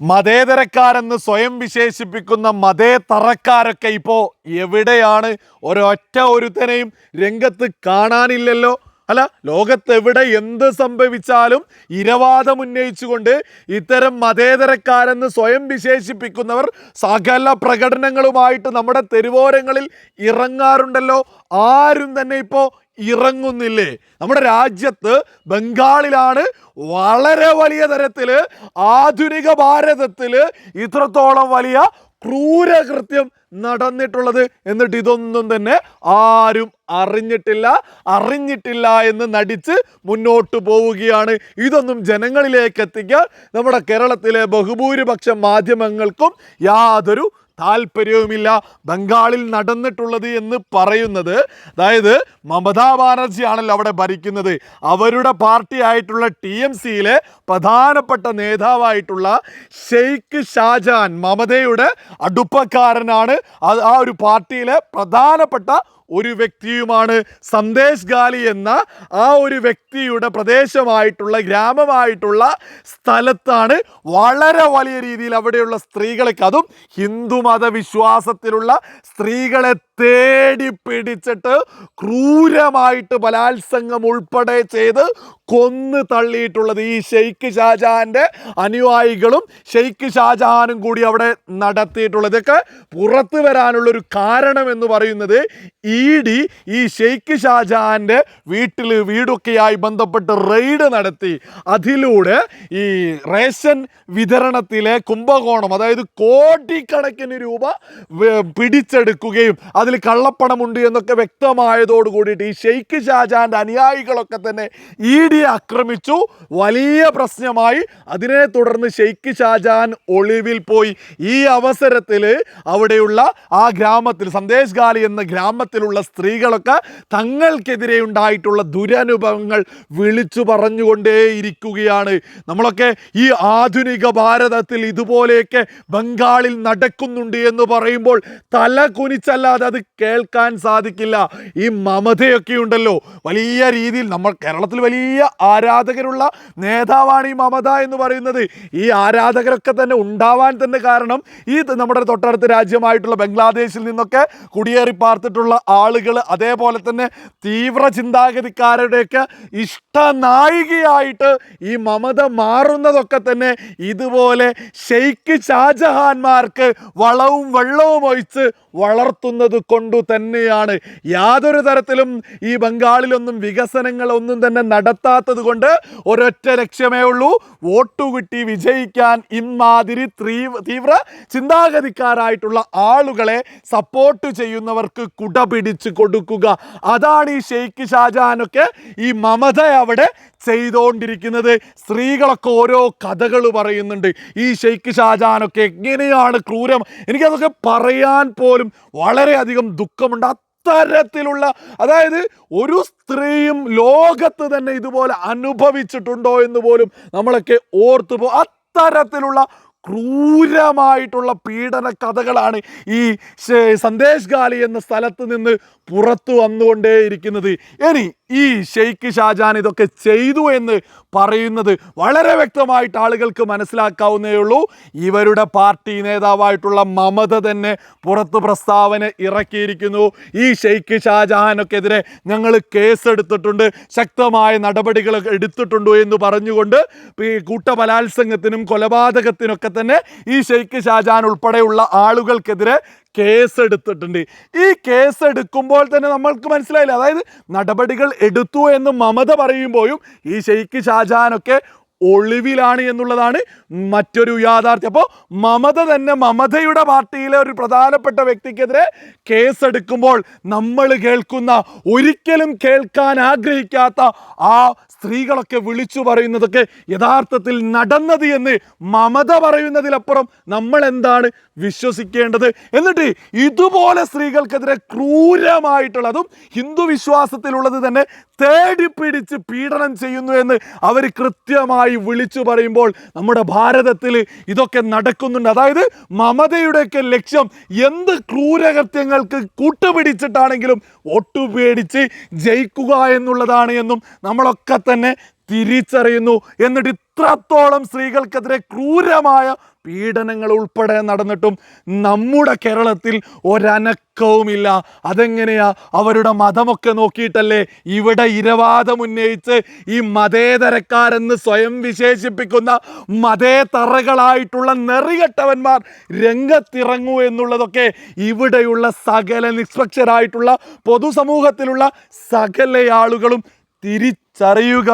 മതേതരക്കാരെന്ന് സ്വയം വിശേഷിപ്പിക്കുന്ന മതേതറക്കാരൊക്കെ ഇപ്പോൾ എവിടെയാണ്? ഒരൊറ്റ ഒരുത്തനെയും രംഗത്ത് കാണാനില്ലല്ലോ. അല്ല ലോകത്തെവിടെ എന്ത് സംഭവിച്ചാലും ഇരവാദം ഉന്നയിച്ചുകൊണ്ട് ഇത്തരം മതേതരക്കാരെന്ന് സ്വയം വിശേഷിപ്പിക്കുന്നവർ സകല പ്രകടനങ്ങളുമായിട്ട് നമ്മുടെ തെരുവോരങ്ങളിൽ ഇറങ്ങാറുണ്ടല്ലോ. ആരും തന്നെ ഇപ്പോൾ ഇറങ്ങുന്നില്ലേ? നമ്മുടെ രാജ്യത്ത് ബംഗാളിലാണ് വളരെ വലിയ തരത്തിൽ ആധുനിക ഭാരതത്തിൽ ഇത്രത്തോളം വലിയ ക്രൂരകൃത്യം നടന്നിട്ടുള്ളത് എന്നിട്ട് ഇതൊന്നും തന്നെ ആരും അറിഞ്ഞിട്ടില്ല അറിഞ്ഞിട്ടില്ല എന്ന് നടിച്ച് മുന്നോട്ട് പോവുകയാണ്. ഇതൊന്നും ജനങ്ങളിലേക്ക് എത്തിക്കാൻ നമ്മുടെ കേരളത്തിലെ ബഹുഭൂരിപക്ഷം മാധ്യമങ്ങൾക്കും യാതൊരു താല്പര്യവുമില്ല ബംഗാളിൽ നടന്നിട്ടുള്ളത് എന്ന് പറയുന്നത്. അതായത് മമതാ ബാനർജി ആണല്ലോ അവിടെ ഭരിക്കുന്നത്. അവരുടെ പാർട്ടി ആയിട്ടുള്ള ടി എം സിയിലെ പ്രധാനപ്പെട്ട നേതാവായിട്ടുള്ള ഷെയ്ഖ് ഷാജാൻ മമതയുടെ അടുപ്പക്കാരനാണ്. ആ ഒരു പാർട്ടിയിലെ പ്രധാനപ്പെട്ട ഒരു വ്യക്തിയുമാണ് സന്ദേശ് ഗാലി എന്ന ആ ഒരു വ്യക്തിയുടെ പ്രദേശമായിട്ടുള്ള ഗ്രാമമായിട്ടുള്ള സ്ഥലത്താണ് വളരെ വലിയ രീതിയിൽ അവിടെയുള്ള സ്ത്രീകളൊക്കെ. അതും ഹിന്ദു മതവിശ്വാസത്തിലുള്ള സ്ത്രീകളെ തേടി പിടിച്ചിട്ട് ക്രൂരമായിട്ട് ബലാത്സംഗം ഉൾപ്പെടെ ചെയ്ത് കൊന്ന് തള്ളിയിട്ടുള്ളത് ഈ ഷെയ്ഖ് ഷാജഹാന്റെ അനുയായികളും ഷെയ്ഖ് ഷാജഹാനും കൂടി അവിടെ നടത്തിയിട്ടുള്ളത്. ഇതൊക്കെ പുറത്തു വരാനുള്ളൊരു കാരണം എന്ന് പറയുന്നത് ഇ ഡി ഈ ഷെയ്ഖ് ഷാജാന്റെ വീട്ടിൽ വീടൊക്കെയായി ബന്ധപ്പെട്ട് റെയ്ഡ് നടത്തി. അതിലൂടെ ഈ റേഷൻ വിതരണത്തിലെ കുംഭകോണം അതായത് കോടിക്കണക്കിന് രൂപ പിടിച്ചെടുക്കുകയും അതിൽ കള്ളപ്പണമുണ്ട് എന്നൊക്കെ വ്യക്തമായതോട് കൂടിയിട്ട് ഈ ഷെയ്ഖ് ഷാജാന്റെ അനുയായികളൊക്കെ തന്നെ ഇ ഡി ആക്രമിച്ചു. വലിയ പ്രശ്നമായി. അതിനെ തുടർന്ന് ഷെയ്ഖ് ഷാജാൻ ഒളിവിൽ പോയി. ഈ അവസരത്തിൽ അവിടെയുള്ള ആ ഗ്രാമത്തിൽ സന്ദേശ് ഗാലി എന്ന ഗ്രാമത്തിലുള്ള സ്ത്രീകളൊക്കെ തങ്ങൾക്കെതിരെ ഉണ്ടായിട്ടുള്ള ദുരനുഭവങ്ങൾ വിളിച്ചു പറഞ്ഞുകൊണ്ടേയിരിക്കുകയാണ്. നമ്മളൊക്കെ ഈ ആധുനിക ഭാരതത്തിൽ ഇതുപോലെയൊക്കെ ബംഗാളിൽ നടക്കുന്നുണ്ട് എന്ന് പറയുമ്പോൾ തല കുനിച്ചല്ലാതെ അത് കേൾക്കാൻ സാധിക്കില്ല. ഈ മമതയൊക്കെ ഉണ്ടല്ലോ. വലിയ രീതിയിൽ നമ്മൾ കേരളത്തിൽ വലിയ ആരാധകരുള്ള നേതാവാണ് ഈ മമത എന്ന് പറയുന്നത്. ഈ ആരാധകരൊക്കെ തന്നെ ഉണ്ടാവാൻ തന്നെ കാരണം ഈ നമ്മുടെ തൊട്ടടുത്ത രാജ്യമായിട്ടുള്ള ബംഗ്ലാദേശിൽ നിന്നൊക്കെ കുടിയേറി പാർത്തിട്ടുള്ള ആളുകൾ അതേപോലെ തന്നെ തീവ്ര ചിന്താഗതിക്കാരുടെയൊക്കെ ഇഷ്ടനായികയായിട്ട് ഈ മമത മാറുന്നതൊക്കെ തന്നെ ഇതുപോലെ ഷെയ്ഖ് ഷാജഹാൻമാർക്ക് വളവും വെള്ളവും ഒഴിച്ച് വളർത്തുന്നത് കൊണ്ടു തന്നെയാണ്. യാതൊരു തരത്തിലും ഈ ബംഗാളിലൊന്നും വികസനങ്ങളൊന്നും തന്നെ നടത്താത്തത് കൊണ്ട് ഒരൊറ്റ ലക്ഷ്യമേ ഉള്ളൂ വോട്ട് കിട്ടി വിജയിക്കാൻ ഇമാതിരി തീവ്ര ചിന്താഗതിക്കാരായിട്ടുള്ള ആളുകളെ സപ്പോർട്ട് ചെയ്യുന്നവർക്ക് കുട പിടിച്ച് കൊടുക്കുക. അതാണ് ഈ ഷെയ്ക്ക് ഷാജാനൊക്കെ ഈ മമത അവിടെ ചെയ്തുകൊണ്ടിരിക്കുന്നത് സ്ത്രീകളൊക്കെ ഓരോ കഥകൾ പറയുന്നുണ്ട്. ഈ ഷെയ്ക്ക് ഷാജാനൊക്കെ എങ്ങനെയാണ് ക്രൂരം? എനിക്കതൊക്കെ പറയാൻ പോലും വളരെയധികം ദുഃഖമുണ്ട്. അത്തരത്തിലുള്ള അതായത് ഒരു സ്ത്രീയും ലോകത്ത് തന്നെ ഇതുപോലെ അനുഭവിച്ചിട്ടുണ്ടോ എന്ന് പോലും നമ്മളൊക്കെ ഓർത്തു പോ അത്തരത്തിലുള്ള ക്രൂരമായിട്ടുള്ള പീഡന കഥകളാണ് ഈ സന്ദേശ് ഗാലി എന്ന സ്ഥലത്ത് നിന്ന് പുറത്തു വന്നുകൊണ്ടേയിരിക്കുന്നത്. ഇനി ഈ ഷെയ്ഖ് ഷാജാൻ ഇതൊക്കെ ചെയ്തു എന്ന് പറയുന്നത് വളരെ വ്യക്തമായിട്ട് ആളുകൾക്ക് മനസ്സിലാക്കാവുന്നേ ഉള്ളൂ. ഇവരുടെ പാർട്ടി നേതാവായിട്ടുള്ള മമത തന്നെ പുറത്ത് പ്രസ്താവന ഇറക്കിയിരിക്കുന്നു. ഈ ഷെയ്ഖ് ഷാജഹാനൊക്കെതിരെ ഞങ്ങൾ കേസെടുത്തിട്ടുണ്ട് ശക്തമായ നടപടികൾ എടുത്തിട്ടുണ്ട് എന്ന് പറഞ്ഞുകൊണ്ട് ഈ കൂട്ടബലാത്സംഗത്തിനും കൊലപാതകത്തിനൊക്കെ തന്നെ ഈ ഷെയ്ഖ് ഷാജഹാൻ ഉൾപ്പെടെയുള്ള ആളുകൾക്കെതിരെ കേസെടുത്തിട്ടുണ്ട്. ഈ കേസ് എടുക്കുമ്പോൾ തന്നെ നമ്മൾക്ക് മനസ്സിലായില്ല? അതായത് നടപടികൾ എടുത്തു എന്ന് മമത പറയുമ്പോഴും ഈ ഷെയ്ഖ് ഷാജഹാനൊക്കെ ഒളിവിലാണ് എന്നുള്ളതാണ് മറ്റൊരു യാഥാർത്ഥ്യം. അപ്പോൾ മമത തന്നെ മമതയുടെ പാർട്ടിയിലെ ഒരു പ്രധാനപ്പെട്ട വ്യക്തിക്കെതിരെ കേസെടുക്കുമ്പോൾ നമ്മൾ കേൾക്കുന്ന ഒരിക്കലും കേൾക്കാൻ ആഗ്രഹിക്കാത്ത ആ സ്ത്രീകളൊക്കെ വിളിച്ചു പറയുന്നതൊക്കെ യഥാർത്ഥത്തിൽ നടന്നത് എന്ന് മമത പറയുന്നതിലപ്പുറം നമ്മൾ എന്താണ് വിശ്വസിക്കേണ്ടത്? എന്നിട്ട് ഇതുപോലെ സ്ത്രീകൾക്കെതിരെ ക്രൂരമായിട്ടുള്ളതും ഹിന്ദു വിശ്വാസത്തിലുള്ളത് തന്നെ തേടി പിടിച്ച് പീഡനം ചെയ്യുന്നു എന്ന് അവർ കൃത്യമായി വിളിച്ചു പറയുമ്പോൾ നമ്മുടെ ഭാരതത്തിൽ ഇതൊക്കെ നടക്കുന്നുണ്ട്. അതായത് മമതയുടെയൊക്കെ ലക്ഷ്യം എന്ത് ക്രൂരകൃത്യങ്ങൾക്ക് കൂട്ടുപിടിച്ചിട്ടാണെങ്കിലും വോട്ട് പേടിച്ച് ജയിക്കുക എന്നുള്ളതാണ് എന്നും നമ്മളൊക്കെ തന്നെ തിരിച്ചറിയുന്നു. എന്നിട്ട് ഇത്രത്തോളം സ്ത്രീകൾക്കെതിരെ ക്രൂരമായ പീഡനങ്ങൾ ഉൾപ്പെടെ നടന്നിട്ടും നമ്മുടെ കേരളത്തിൽ ഒരനക്കവുമില്ല. അതെങ്ങനെയാ? അവരുടെ മതമൊക്കെ നോക്കിയിട്ടല്ലേ ഇവിടെ ഇരവാദം ഉന്നയിച്ച് ഈ മതേതരക്കാരെന്ന് സ്വയം വിശേഷിപ്പിക്കുന്ന മതേതറകളായിട്ടുള്ള നെറികെട്ടവന്മാർ രംഗത്തിറങ്ങൂ എന്നുള്ളതൊക്കെ ഇവിടെയുള്ള സകല നിഷ്പക്ഷരായിട്ടുള്ള പൊതുസമൂഹത്തിലുള്ള സകല ആളുകളും തിരിച്ചറിയുക.